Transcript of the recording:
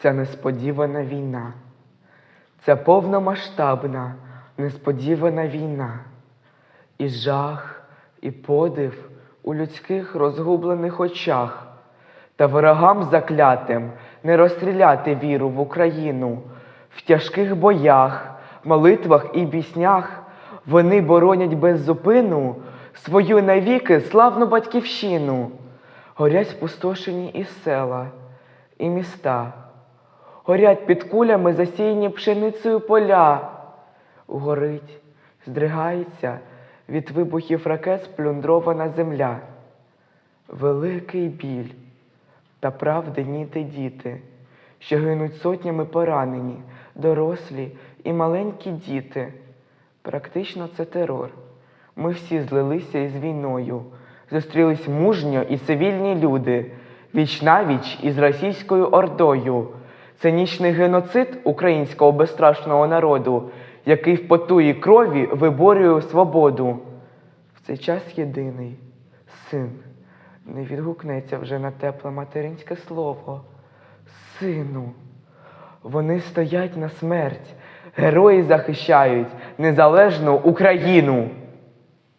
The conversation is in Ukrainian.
ця несподівана війна, ця повномасштабна, несподівана війна, і жах, і подив у людських розгублених очах, та ворогам заклятим не розстріляти віру в Україну в тяжких боях, молитвах і піснях. Вони боронять без зупину свою навіки славну батьківщину. Горять спустошені і села, і міста. Горять під кулями засіяні пшеницею поля. Горить, здригається від вибухів ракет сплюндрована земля. Великий біль та правди ніти діти, що гинуть сотнями поранені, дорослі і маленькі діти. Практично це терор. Ми всі злилися із війною, зустрілись мужньо і цивільні люди, віч навіч із російською ордою. Цинічний геноцид українського безстрашного народу, який в поту крові виборює свободу. В цей час єдиний син не відгукнеться вже на тепле материнське слово. Сину. Вони стоять на смерть, герої захищають незалежну Україну.